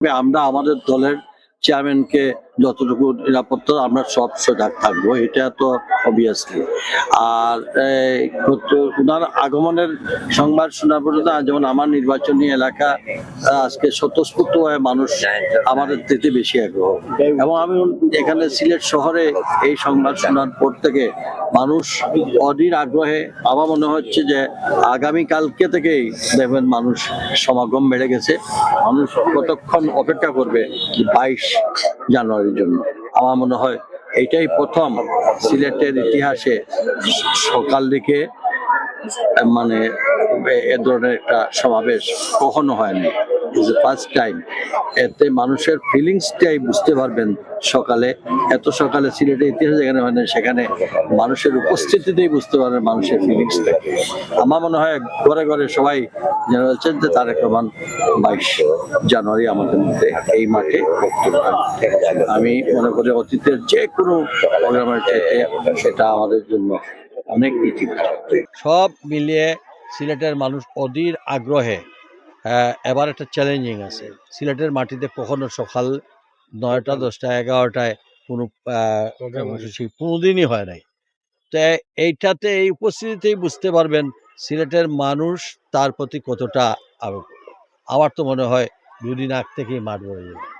আমরা আমাদের দলের চেয়ারম্যানকে যতটুকু নিরাপত্তা আমরা সব সজাগ থাকব, এটা তো অবভিয়াসলি আর ওনার আগমনের সংবাদ শোনা পর্যন্ত যেমন আমার নির্বাচনী এলাকা আজকে স্বতঃস্ফূর্ত হয়ে মানুষ আমাদের থেকে বেশি আগ্রহ। এবং আমি এখানে সিলেট শহরে এই সংবাদ শোনার পর থেকে মানুষ অধীর আগ্রহে, আমার মনে হচ্ছে যে আগামী কালকে থেকেই দেখবেন মানুষ সমাগম বেড়ে গেছে। মানুষ কতক্ষণ অপেক্ষা করবে? বাইশ জানুয়ারির জন্য। আমার মনে হয় এটাই প্রথম সিলেটের ইতিহাসে সকাল দিকে মানে এ ধরনের একটা সমাবেশ কখনো হয়নি। ফার্স্ট টাইম এতে মানুষের ফিলিংসটাই বুঝতে পারবেন সকালে। এত সকালে সিলেটের ইতিহাস যেখানে হয় না, সেখানে মানুষের উপস্থিতিতেই বুঝতে পারবেন মানুষের ফিলিংসটা আমার মনে হয় ঘরে ঘরে সবাই যেন হচ্ছেন যে তারেক রহমান বাইশ জানুয়ারি আমাদের মধ্যে এই মাঠে আমি মনে করি অতীতের যে কোনো প্রোগ্রামের চাইতে সেটা আমাদের জন্য অনেক ইতিবাচক। সব মিলিয়ে সিলেটের মানুষ অধীর আগ্রহে এবার একটা চ্যালেঞ্জিং আছে। সিলেটের মাটিতে কখনো সকাল নয়টা দশটা এগারোটায় কোনো কোনোদিনই হয় নাই। তো এইটাতে এই উপস্থিতিতেই বুঝতে পারবেন সিলেটের মানুষ তার প্রতি কতটা আবেগ। আমার তো মনে হয় দুদিন আগ থেকেই মাঠ ভরে যাবে।